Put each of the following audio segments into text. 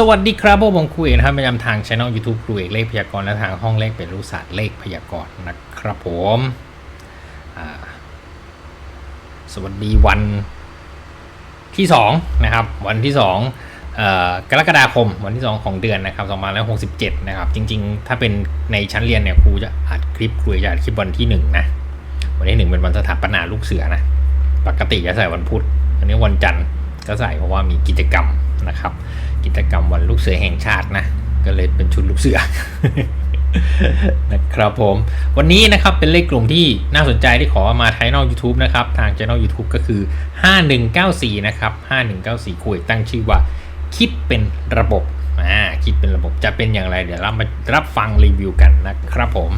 สวัสดีครับผมครูเอกนะครับประจำทางช่อง YouTube ครูเอกเลขพยากรณ์และทางห้องเลขเป็นรู้ศาสตร์เลขพยากรณ์นะครับผมสวัสดีวันที่สองนะครับวันที่สองกรกฎาคมวันที่สองของเดือนนะครับ2567นะครับจริงๆ ถ้าเป็นในชั้นเรียนเนี่ยครูจะอัดคลิปครูจะอัดคลิปวันที่หนึ่งนะวันที่หนึ่งเป็นวันสถาปนาลูกเสือนะปกติจะใส่วันพุธอันนี้วันจันทร์ก็ใส่เพราะว่ามีกิจกรรมนะครับ กิจกรรมวันลูกเสือแห่งชาตินะ ก็เลยเป็นชุดลูกเสือนะครับผม วันนี้นะครับเป็นเลขกลุ่มที่น่าสนใจที่ขอมาท้ายนอก YouTube นะครับ ทางช่อง YouTube ก็คือ 5194 นะครับ 5194คุยตั้งชื่อว่า คิดเป็นระบบอ่าคิดเป็นระบบจะเป็นอย่างไร เดี๋ยวเรามารับฟังรีวิวกันนะครับผม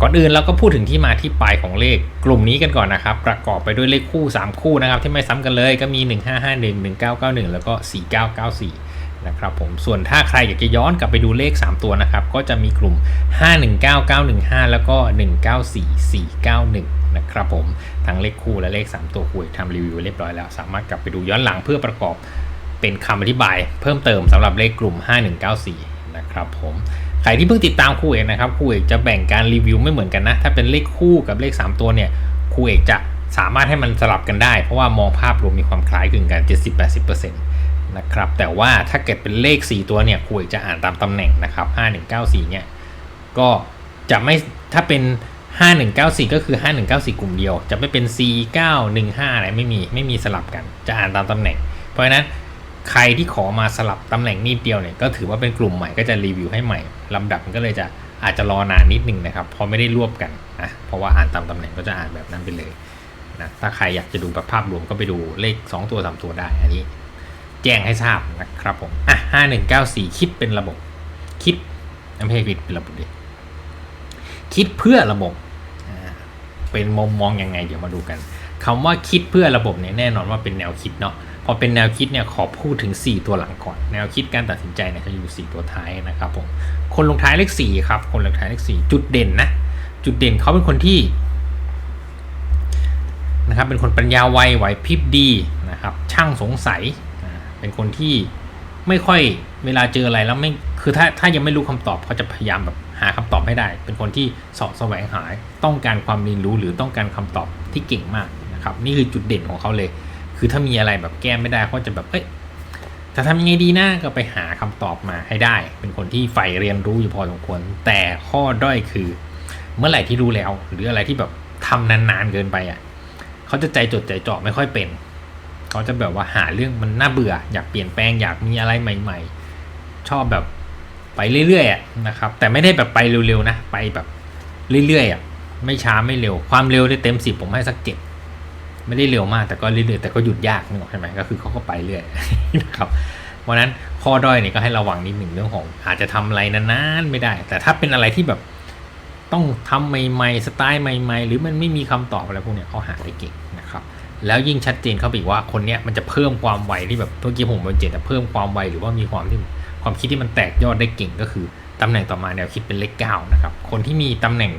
ก่อนอื่นเราก็พูดถึงที่มาที่ไปของเลขกลุ่มนี้กันก่อนนะครับ ประกอบไปด้วยเลขคู่ 3 คู่นะครับ ที่ไม่ซ้ำกันเลยก็มี 1551 1991 แล้วก็ 4994 นะครับผมส่วนถ้าใครอยากจะย้อนกลับไปดูเลข 3 ตัวนะครับ ก็จะมีกลุ่ม 519915 แล้วก็ 194491 นะครับผมทั้งเลขคู่และเลข 3 ตัวคุยทำรีวิวเรียบร้อยแล้ว สามารถกลับไปดูย้อนหลังเพื่อประกอบเป็นคำอธิบายเพิ่มเติมสำหรับเลขกลุ่ม 5194 นะครับผมใครที่เพิ่งติดตามครูเอกนะครับครูเอกจะแบ่งการรีวิวไม่เหมือนกันนะ ถ้าเป็นเลขคู่กับเลข 3 ตัวเนี่ยครูเอกจะสามารถให้มันสลับกันได้ เพราะว่ามองภาพรวมมีความคล้ายคลึงกัน 70-80% นะครับแต่ว่าถ้าเกิดเป็นเลข 4 ตัวเนี่ยครูเอกจะอ่านตามตำแหน่งนะครับ 5194 เนี่ยก็จะไม่ถ้าเป็น 5194 ก็คือ 5194 กลุ่มเดียว จะไม่เป็น 4915 อะไรไม่มีไม่มีสลับกันจะอ่านตามตำแหน่ง เพราะฉะนั้นใครที่ขอมาสลับตำแหน่งนิดเดียวเนี่ยก็ถือว่าเป็นกลุ่มใหม่ก็จะรีวิวให้ใหม่ลำดับก็เลยจะอาจจะรอนานนิดนึงนะครับเพราะไม่ได้รวบกันนะเพราะว่าอ่านตามตำแหน่งก็จะอ่านแบบนั้นไปเลยนะถ้าใครอยากจะดูแบบภาพรวมก็ไปดูเลข 2 ตัว3ตัวได้อันนี้ แจ้งให้ทราบนะครับผมอะ5194คิดเป็นระบบ คิดไม่ใช่คิดเป็นระบบดิคิดเพื่อระบบเป็นมุมมองยังไง เดี๋ยวมาดูกันคำว่าคิดเพื่อระบบเนี่ยแน่นอนว่าเป็นแนวคิดเนาะพอเป็นแนวคิดเนี่ยขอพูดถึง 4 ตัวหลังก่อน แนวคิดการตัดสินใจเนี่ยจะอยู่ 4 ตัวท้ายนะครับผมคนลงท้ายเลข4ครับคนลงท้ายเลข4จุดเด่นนะจุดเด่นเขาเป็นคนที่นะครับเป็นคนปัญญาไวไหวพริบดีนะครับช่างสงสัย เป็นคนที่ไม่ค่อยเวลาเจออะไรแล้วไม่คือถ้าถ้ายังไม่รู้คำตอบเขาจะพยายามแบบหาคำตอบให้ได้ เป็นคนที่สอบแสวงหาต้องการความเรียนรู้หรือต้องการคำตอบที่เก่งมากนะครับนี่คือจุดเด่นของเขาเลย คือถ้ามีอะไรแบบแก้ไม่ได้เขาจะแบบเอ้ยจะทำยังไงดีนะก็ไปหาคำตอบมาให้ได้ เป็นคนที่ใฝ่เรียนรู้อยู่พอสมควร แต่ข้อด้อยคือ เมื่อไหร่ที่รู้แล้ว หรืออะไรที่แบบทำนานๆเกินไปอะเขาจะใจจดใจจ่อไม่ค่อยเป็น เขาจะแบบว่าหาเรื่องมันน่าเบื่อ อยากเปลี่ยนแปลงอยากมีอะไรใหม่ ๆ ชอบแบบไปเรื่อยๆนะครับ แต่ไม่ได้แบบไปเร็วๆนะไปแบบเรื่อยๆอะไม่ช้าไม่เร็ว ความเร็วได้เต็มสิบผมให้สักเจ็ดไม่ได้เร็วมากแต่ก็เรื่อยๆแต่ก็หยุดยากนึกออกใช่ไหมก็คือเขาก็ไปเรื่อยนะครับวันนั้นข้อด้อยเนี่ยก็ให้ระวังนิดหนึ่งเรื่องของ อาจจะทำอะไรนานๆไม่ได้ แต่ถ้าเป็นอะไรที่แบบต้องทำใหม่ๆสไตล์ใหม่ ๆ หรือมันไม่มีคำตอบอะไรพวกเนี้ยเขาหาได้เก่ง แล้วยิ่งชัดเจนเข้าไปอีกว่าคนเนี้ยมันจะเพิ่มความไวที่แบบเมื่อกี้ผมเป็นเจนแต่เพิ่มความไวหรือว่ามีความที่ความคิดที่มันแตกยอดได้เก่งก็คือตำแหน่งต่อมาแนวคิดเป็นเลขเก้านะครับคนที่มีตำแหน่ง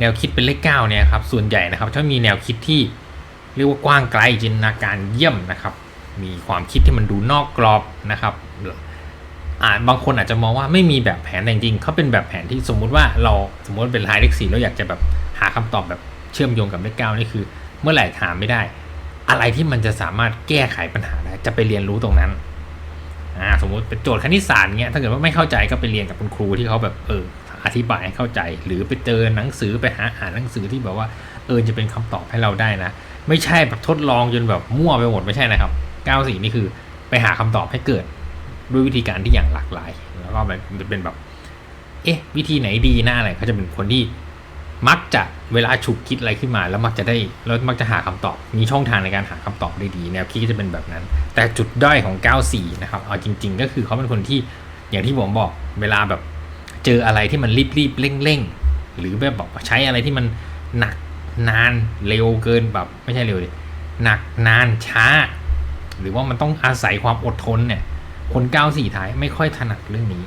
แนวคิดเป็นเลขเก้าเนี่ยครับส่วนใหญ่นะครับถ้ามีแนวคิดที่เรียกว่ากว้างไกลจินตนาการเยี่ยมนะครับ มีความคิดที่มันดูนอกกรอบนะครับอาจบางคนอาจจะมองว่าไม่มีแบบแผนแต่จริงเขาเป็นแบบแผนที่สมมุติว่าเราสมมติเป็นลายเลขสี่เราอยากจะแบบหาคำตอบแบบเชื่อมโยงกับเลขเก้านี่คือ เมื่อไหร่ถามไม่ได้ อะไรที่มันจะสามารถแก้ไขปัญหาได้จะไปเรียนรู้ตรงนั้นอ่าสมมติเป็นโจทย์คณิตศาสตร์เงี้ยถ้าเกิดว่าไม่เข้าใจก็ไปเรียนกับคุณครูที่เขาแบบเอออธิบายให้เข้าใจ หรือไปเจอหนังสือไปหาอ่านหนังสือที่แบบว่าเออจะเป็นคำตอบให้เราได้นะ ไม่ใช่แบบทดลองจนแบบมั่วไปหมดไม่ใช่นะครับ94นี่คือไปหาคำตอบให้เกิดด้วยวิธีการที่อย่างหลากหลาย แล้วก็มันเป็นแบบ เอ๊ะ วิธีไหนดีหน้าอะไรเขาจะเป็นคนที่ มักจะเวลาฉุกคิดอะไรขึ้นมา แล้วมักจะได้แล้วมักจะหาคำตอบ มีช่องทางในการหาคำตอบได้ดี แนวคิดก็จะเป็นแบบนั้น แต่จุดด้อยของ 94 นะครับ เอาจริง ๆ ก็คือเขาเป็นคนที่อย่างที่ผมบอกเวลาแบบเจออะไรที่มันรีบๆเร่งๆ หรือแบบบอกใช้อะไรที่มันหนักนานเร็วเกินแบบไม่ใช่เร็วหนักนานช้า หรือว่ามันต้องอาศัยความอดทนเนี่ย คนก้าสี่ท้ายไม่ค่อยถนัดเรื่องนี้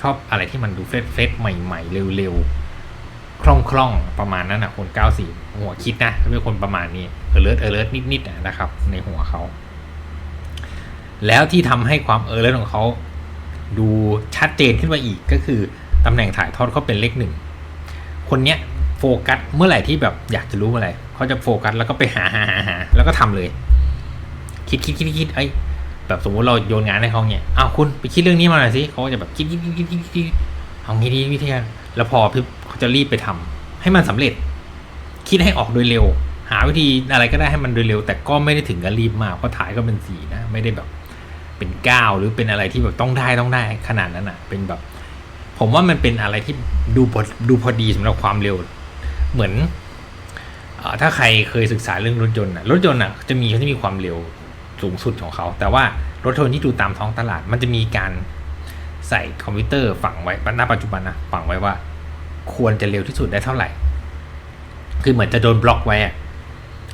ชอบอะไรที่มันดูเฟรชเฟรใหม่ ๆ เร็วๆ คล่องๆ ประมาณนั้นอะคนก้าสี่หัวคิดนะเป็นคนประมาณนี้เออเลิศเออเลิศนิดๆนะครับ ในหัวเขา แล้วที่ทำให้ความเออเลอร์ของเขาดูชัดเจนขึ้นมาอีกก็คือตำแหน่งถ่ายทอดเขาเป็นเลขหนึ่ง คนเนี้ยโฟกัสเมื่อไหร่ที่แบบอยากจะรู้อะไรเขาจะโฟกัสแล้วก็ไปหาหาหาหาแล้วก็ทำเลย คิดคิดคิดคิดไอ้แบบสมมติเราโยนงานให้เขาเนี่ยอ้าวคุณไปคิดเรื่องนี้มาหน่อยสิเขาก็จะแบบคิดคิดคิดคิดคิดเอางี้ดีวิทยาแล้วพอพี่ เขาจะรีบไปทำให้มันสำเร็จ คิดให้ออกโดยเร็ว หาวิธีอะไรก็ได้ให้มันโดยเร็ว แต่ก็ไม่ได้ถึงกับรีบมากเพราะถ่ายก็เป็นสีนะ ไม่ได้แบบเป็นก้าวหรือเป็นอะไรที่แบบต้องได้ต้องได้ขนาดนั้นอะ เป็นแบบ ผมว่ามันเป็นอะไรที่ดูพอดูพอดีสำหรับความเร็ว เหมือนอถ้าใครเคยศึกษาเรื่องรถยนต์อะรถยนต์อะจะมีเขาจะมีความเร็วสูงสุดของเขา แต่ว่ารถยนต์ที่ดูตามท้องตลาด มันจะมีการใส่คอมพิวเตอร์ฝังไว้ณปัจจุบันนะฝังไว้ว่า ควรจะเร็วที่สุดได้เท่าไหร่ คือเหมือนจะโดนบล็อกไว้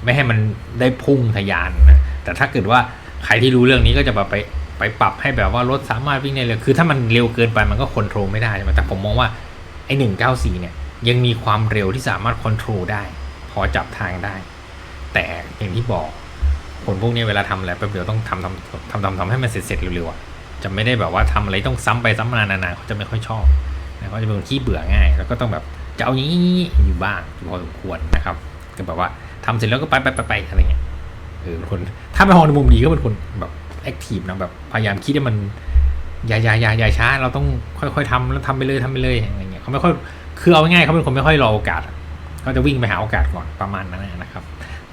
ไม่ให้มันได้พุ่งทะยานนะแต่ถ้าเกิดว่าใครที่รู้เรื่องนี้ก็จะแบบไปไปปรับให้แบบว่ารถสามารถวิ่งได้เร็วคือถ้ามันเร็วเกินไปมันก็ควบคุมไม่ได้ใช่ไหมแต่ผมมองว่าไอ้หนึ่งเก้าสี่เนี่ย ยังมีความเร็วที่สามารถควบคุมได้ พอจับทางได้ แต่อย่างที่บอกคนพวกนี้เวลาทำอะไรแป๊บเดียวต้องทำทำทำทำทำให้มันเสร็จเสร็จเร็วๆจะไม่ได้แบบว่าทำอะไรต้องซ้ำไปซ้ำมานานๆเขาจะไม่ค่อยชอบ นะเขาจะเป็นคนขี้เบื่อง่าย แล้วก็ต้องแบบจะเอาอย่างนี้อยู่บ้างพอสมควรนะครับก็แบบว่าทำเสร็จแล้วก็ไปไปไปไปอะไรเงี้ยเออคนถ้าไปมองในมุมดีก็เป็นคนแบบแอคทีฟนะแบบพยายามคิดให้มันอย่าอย่าอย่าอย่าช้า เราต้องค่อยๆทำแล้วทำไปเลยทำไปเลยอะไรเงี้ยเขาไม่ค่อยคือเอาง่ายเขาเป็นคนไม่ค่อยรอโอกาสเขาจะวิ่งไปหาโอกาสก่อนประมาณนั้นนะครับ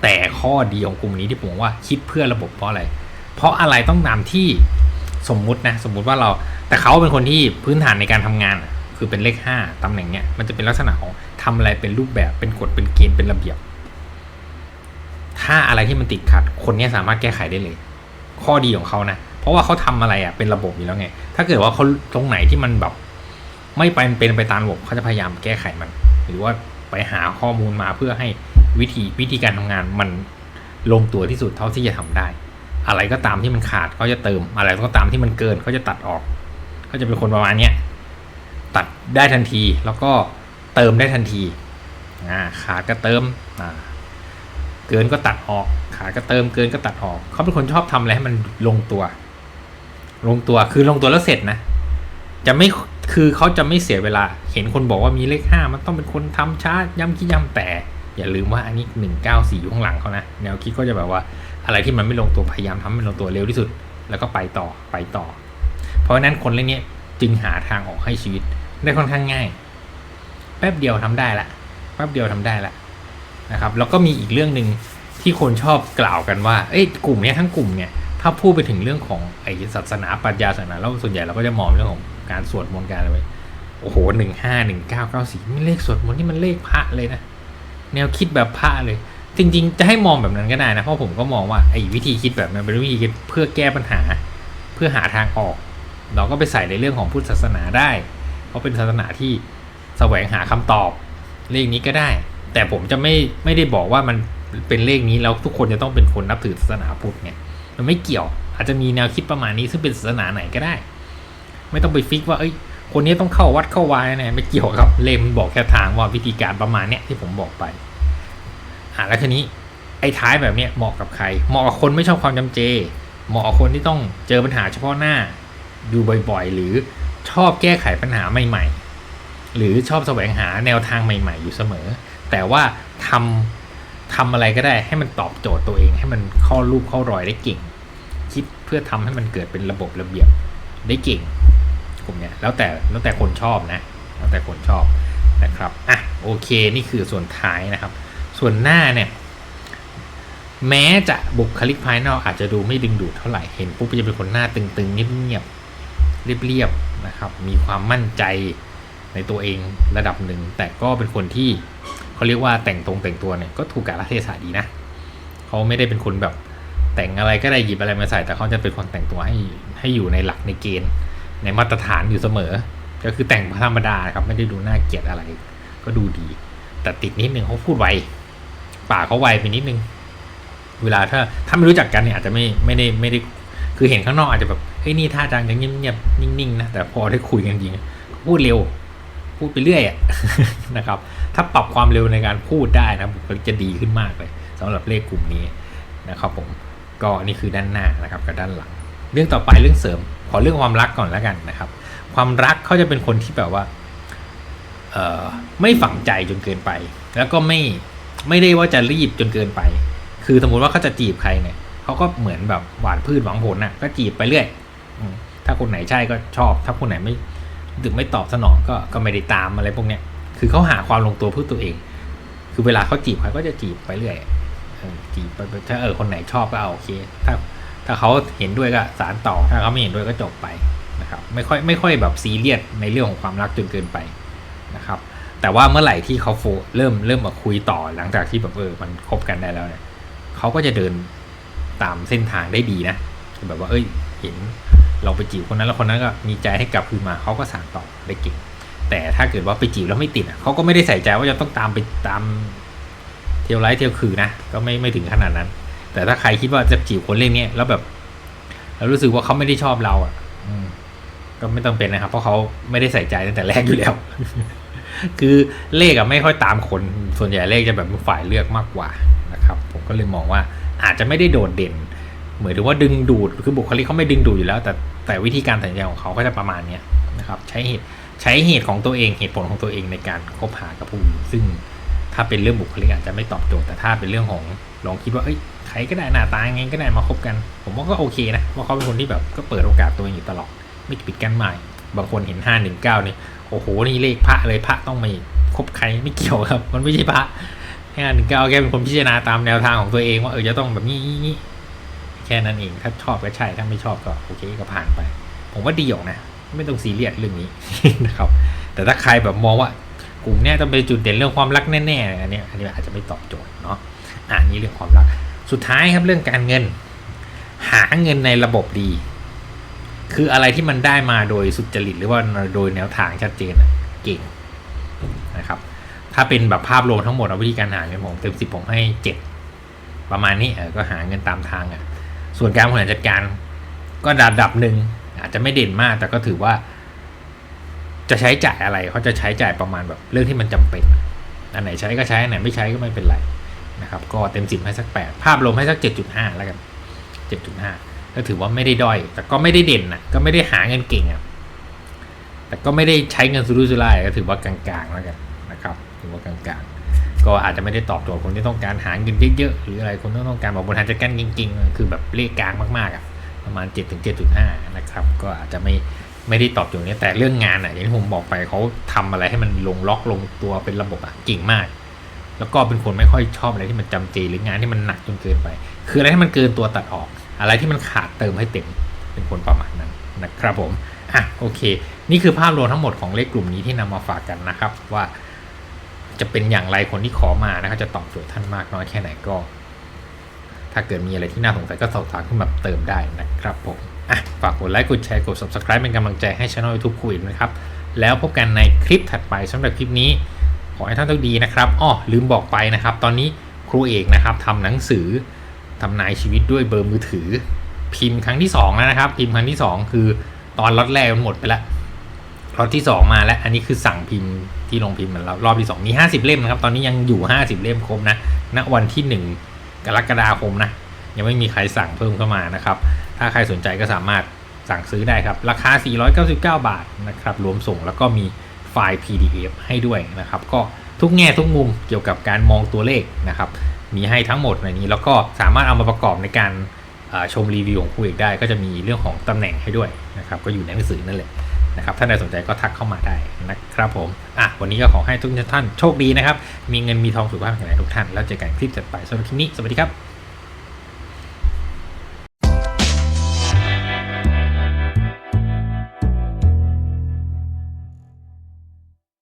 แต่ข้อดีของกลุ่มนี้ที่ผมว่าคิดเพื่อระบบเพราะอะไร เพราะอะไรต้องนำที่สมมุตินะสมมุติว่าเราแต่เขาเป็นคนที่พื้นฐานในการทำงาน คือเป็นเลขห้าตำแหน่งเนี้ยมันจะเป็นลักษณะของทำอะไรเป็นรูปแบบเป็นกฎเป็นเกณฑ์เป็นระเบียบ ถ้าอะไรที่มันติดขัด คนนี้สามารถแก้ไขได้เลย ข้อดีของเขานะเพราะว่าเขาทำอะไรอะเป็นระบบอยู่แล้วไง ถ้าเกิดว่าเขาตรงไหนที่มันแบบ ไม่ไปเป็นไปตามระบบเขาจะพยายามแก้ไขมัน หรือว่าไปหาข้อมูลมาเพื่อให้วิธีวิธีการทำงานมันลงตัวที่สุดเท่าที่จะทำได้ อะไรก็ตามที่มันขาดเขาจะเติม อะไรก็ตามที่มันเกินเขาจะตัดออกเขาจะเป็นคนประมาณเนี้ย ตัดได้ทันที แล้วก็เติมได้ทันทีขาดก็เติมเกินก็ตัดออก ขาดก็เติมเกินก็ตัดออก เขาเป็นคนชอบทำอะไรให้มันลงตัว ลงตัวคือลงตัวแล้วเสร็จนะ จะไม่คือเขาจะไม่เสียเวลา เห็นคนบอกว่ามีเลขห้ามันต้องเป็นคนทำช้าย้ำคิดย้ำแต่ อย่าลืมว่าอันนี้หนึ่งเก้าสี่อยู่ข้างหลังเขานะแนวคิดก็จะแบบว่าอะไรที่มันไม่ลงตัวพยายามทำให้มันลงตัวเร็วที่สุด แล้วก็ไปต่อไปต่อ เพราะฉะนั้นคนเรื่องนี้จึงหาทางออกให้ชีวิต ได้ค่อนข้างง่าย แป๊บเดียวทำได้ละแป๊บเดียวทำได้ละนะครับ แล้วก็มีอีกเรื่องหนึ่งที่คนชอบกล่าวกันว่าเอ้ยกลุ่มเนี้ยทั้งกลุ่มเนี่ยถ้าพูดไปถึงเรื่องของไอ้ศาสนาปรัชญาศาสนาแล้วส่วนใหญ่เราก็จะมองเรื่องของการสวดมนต์การอะไรไปโอ้โหหนึ่งห้าหนึ่งเก้าเก้าสี่ไม่เลขสวดมนต์นี่มันเลขพระเลยนะ แนวคิดแบบพระเลย จริง ๆ จะให้มองแบบนั้นก็ได้นะ เพราะผมก็มองว่าไอ้วิธีคิดแบบนั้นเป็นวิธีคิดเพื่อแก้ปัญหา เพื่อหาทางออก เราก็ไปใส่ในเรื่องของพุทธศาสนาได้ เพราะเป็นศาสนาที่แสวงหาคำตอบ เลขนี้ก็ได้ แต่ผมจะไม่ไม่ได้บอกว่ามันเป็นเลขนี้แล้วทุกคนจะต้องเป็นคนนับถือศาสนาพุทธไงมันไม่เกี่ยว อาจจะมีแนวคิดประมาณนี้ซึ่งเป็นศาสนาไหนก็ได้ ไม่ต้องไปฟิกว่าเอ้ยคนนี้ต้องเข้าวัดเข้าวายนะไม่เกี่ยวครับเลมบอกแค่ทางว่าวิธีการประมาณเนี้ยที่ผมบอกไปอ่าแล้วทีนี้ไอ้ท้ายแบบเนี้ยเหมาะกับใคร เหมาะกับคนไม่ชอบความจำเจ เหมาะกับคนที่ต้องเจอปัญหาเฉพาะหน้าอยู่บ่อยๆ หรือ ชอบแก้ไขปัญหาใหม่ๆ หรือชอบแสวงหาแนวทางใหม่ ๆ อยู่เสมอ แต่ว่าทำทำอะไรก็ได้ให้มันตอบโจทย์ตัวเอง ให้มันเข้ารูปเข้ารอยได้เก่ง คิดเพื่อทำให้มันเกิดเป็นระบบระเบียบได้เก่งกลุ่มเนี้ยแล้วแต่แล้วแต่คนชอบนะ แล้วแต่คนชอบนะครับอะโอเคนี่คือส่วนท้ายนะครับ ส่วนหน้าเนี่ยแม้จะบุคลิกภายนอกอาจจะดูไม่ดึงดูดเท่าไหร่ เห็นปุ๊บจะเป็นคนหน้าตึงๆเงียบๆ เรียบๆนะครับ มีความมั่นใจในตัวเองระดับหนึ่ง แต่ก็เป็นคนที่เขาเรียกว่าแต่งตรงแต่งตัวเนี่ยก็ถูกกาลเทศะดีนะเขาไม่ได้เป็นคนแบบแต่งอะไรก็ได้หยิบอะไรมาใส่ แต่เขาจะเป็นคนแต่งตัวให้ให้อยู่ในหลักในเกณฑ์ ในมาตรฐานอยู่เสมอ ก็คือแต่งธรรมดาครับไม่ได้ดูน่าเกลียดอะไร ก็ดูดี แต่ติดนิดนึงเขาพูดไวปากเขาไวไปนิดนึง เวลาถ้าถ้าไม่รู้จักกันเนี่ยอาจจะไม่ไม่ได้ไม่ได้ คือเห็นข้างนอกอาจจะแบบเฮ้ยนี่ท่าทางจะเงียบๆนิ่งๆนะแต่พอได้คุยกันจริงพูดเร็ว พูดไปเรื่อยอะนะครับ ถ้าปรับความเร็วในการพูดได้นะบุคลิกจะดีขึ้นมากเลยสำหรับเลขกลุ่มนี้นะครับผมก็นี่คือด้านหน้านะครับกับด้านหลัง เรื่องต่อไปเรื่องเสริม ขอเรื่องความรักก่อนแล้วกันนะครับ ความรักเขาจะเป็นคนที่แบบว่าเอ่อไม่ฝังใจจนเกินไป แล้วก็ไม่ไม่ได้ว่าจะรีบจนเกินไป คือสมมติว่าเขาจะจีบใครเนี่ย เขาก็เหมือนแบบหวานพืชหวังผลน่ะ ก็จีบไปเรื่อยถ้าคนไหนใช่ก็ชอบ ถ้าคนไหนไม่ถึงไม่ตอบสนองก็ก็ไม่ได้ตามอะไรพวกเนี้ยคือเขาหาความลงตัวเพื่อตัวเอง คือเวลาเขาจีบใครก็จะจีบไปเรื่อยจีบไปไปถ้าเออคนไหนชอบก็เอาโอเค ถ้าถ้าเขาเห็นด้วยก็สารต่อ ถ้าเขาไม่เห็นด้วยก็จบไปนะครับ ไม่ค่อยไม่ค่อยแบบซีเรียสในเรื่องของความรักจนเกินไปนะครับ แต่ว่าเมื่อไหร่ที่เขาโฟเริ่มเริ่มมาคุยต่อหลังจากที่แบบเออมันคบกันได้แล้วเนี่ยเขาก็จะเดิน ตามเส้นทางได้ดีนะแบบว่าเอ้ย เห็นเราไปจีบคนนั้นแล้วคนนั้นก็มีใจให้กลับคืนมาเขาก็สานต่อได้เก่งแต่ถ้าเกิดว่าไปจีบแล้วไม่ติดเขาก็ไม่ได้ใส่ใจว่าจะต้องตามไปตามเที่ยวไลฟ์เที่ยวคืนนะ ก็ไม่ไม่ถึงขนาดนั้น แต่ถ้าใครคิดว่าจะจีบคนเล่นเนี้ยแล้วแบบแล้วรู้สึกว่าเขาไม่ได้ชอบเราอะก็ไม่ต้องเป็นนะครับ เพราะเขาไม่ได้ใส่ใจตั้งแต่แรกอยู่แล้ว คือเลขอะไม่ค่อยตามคน ส่วนใหญ่เลขจะแบบฝ่ายเลือกมากกว่านะครับ ผมก็เลยมองว่า อาจจะไม่ได้โดดเด่น เหมือนถึงว่าดึงดูดคือบุคลิกเขาไม่ดึงดูดอยู่แล้ว แต่แต่วิธีการตัดสินใจของเขาก็จะประมาณนี้นะครับใช้เหตุใช้เหตุของตัวเองเหตุผลของตัวเองในการคบหากับผู้อื่นซึ่งถ้าเป็นเรื่องบุคลิกอาจจะไม่ตอบโจทย์แต่ถ้าเป็นเรื่องของลองคิดว่าเอ้ยใครก็ได้หน้าตาไงก็ได้มาคบกัน ผมว่าก็โอเคนะเพราเขาเป็นคนที่แบบก็เปิดโอกาสตัวเองอยู่ตลอดไม่ปิดกั้นใหม่ บางคนเห็นห้าหนึ่งเก้านี่โอ้โหนี่เลขพระเลยพระต้องไม่คบใครไม่เกี่ยวครับ มันไม่ใช่พระ ห้าหนึ่งเก้าแกเป็นคนพิจารณาตามแนวทางของตัวเองว่าเออจะต้องแบบนี้นี้แค่นั้นเองถ้าชอบก็ใช่ถ้าไม่ชอบก็โอเคก็ผ่านไป ผมว่าดีออกนะ ไม่ต้องซีเรียสเรื่องนี้นะครับ แต่ถ้าใครแบบมองว่ากลุ่มเนี้ยต้องเป็นจุดเด่นเรื่องความรักแน่ๆอันนี้อันนี้อาจจะไม่ตอบโจทย์เนาะอ่านี่เรื่องความรัก สุดท้ายครับเรื่องการเงิน หาเงินในระบบดี คืออะไรที่มันได้มาโดยสุจริตหรือว่าโดยแนวทางชัดเจนเก่งนะครับ ถ้าเป็นแบบภาพรวมทั้งหมดเอาวิธีการหาเงินผมเต็มสิบผมให้เจ็ดประมาณนี้เออก็หาเงินตามทางอะส่วนการบริหารจัดการก็ระดับหนึ่งอาจจะไม่เด่นมาก แต่ก็ถือว่า จะใช้จ่ายอะไรเขาจะใช้จ่ายประมาณแบบเรื่องที่มันจำเป็นอันไหนใช้ก็ใช้อันไหนไม่ใช้ก็ไม่เป็นไรนะครับก็เต็มสิบให้สักแปดภาพรวมให้สักเจ็ดจุดห้าแล้วกันเจ็ดจุดห้าก็ถือว่าไม่ได้ด้อย แต่ก็ไม่ได้เด่นนะก็ไม่ได้หาเงินเก่งอะแต่ก็ไม่ได้ใช้เงินสุรุ่ยสุร่ายก็ถือว่ากลางๆแล้วกัน ถือว่ากลางๆ ก็อาจจะไม่ได้ตอบโจทย์คนที่ต้องการหาเงินเยอะๆหรืออะไรคนที่ต้องการแบบบริหารจัดการจริงๆ คือแบบเลขกลางมากๆอะประมาณ7ถึง7.5 นะครับ ก็อาจจะไม่ไม่ได้ตอบโจทย์นี้แต่เรื่องงานอะอย่างที่ผมบอกไปเขาทำอะไรให้มันลงล็อกลงตัวเป็นระบบอะเก่งมาก แล้วก็เป็นคนไม่ค่อยชอบอะไรที่มันจำเจหรืองานที่มันหนักจนเกินไป คืออะไรที่มันเกินตัวตัดออก อะไรที่มันขาดเติมให้เต็มเป็นคนประมาณนั้นนะครับผมอะโอเค นี่คือภาพรวมทั้งหมดของเลขกลุ่มนี้ที่นำมาฝากกันนะครับว่า จะเป็นอย่างไรคนที่ขอมานะครับจะตอบโจทย์ท่านมากน้อยแค่ไหนก็ ถ้าเกิดมีอะไรที่น่าสงสัยก็สอบถามขึ้นมาเติมได้นะครับผมอะฝากกดไลค์กดแชร์กด subscribe เป็นกำลังใจให้ช่อง YouTube คุยนะครับ แล้วพบกันในคลิปถัดไปสำหรับคลิปนี้ ขอให้ท่านโชคดีนะครับอ้อลืมบอกไปนะครับ ตอนนี้ครูเอกนะครับทำหนังสือทำนายชีวิตด้วยเบอร์มือถือ พิมพ์ครั้งที่ 2 แล้วนะครับ พิมพ์ครั้งที่ 2 คือตอนล็อตแรกมันหมดไปแล้ว ล็อตที่ 2 มาแล้ว อันนี้คือสั่งพิมพ์ที่ลงพิมพ์มันแล้วรอบที่ 2 มี 50 เล่มนะครับ ตอนนี้ยังอยู่ 50 เล่มครบนะณวันที่ 1 กรกฎาคมนะ ยังไม่มีใครสั่งเพิ่มเข้ามานะครับ ถ้าใครสนใจก็สามารถสั่งซื้อได้ครับ ราคา 499 บาทนะครับ รวมส่งแล้วก็มีไฟล์ PDF ให้ด้วยนะครับ ก็ทุกแง่ทุกมุมเกี่ยวกับการมองตัวเลขนะครับ มีให้ทั้งหมดในนี้ แล้วก็สามารถเอามาประกอบในการชมรีวิวของผู้เอกได้ ก็จะมีเรื่องของตำแหน่งให้ด้วยนะครับ ก็อยู่ในหนังสือนั่นแหละ นะครับถ้าใครสนใจก็ทักเข้ามาได้นะครับผมอะวันนี้ก็ขอให้ทุกท่านโชคดีนะครับ มีเงินมีทองสุขภาพแข็งแรงทุกท่าน แล้วเจอกันคลิปถัดไปสำหรับคลิปนี้สวัสดีครับ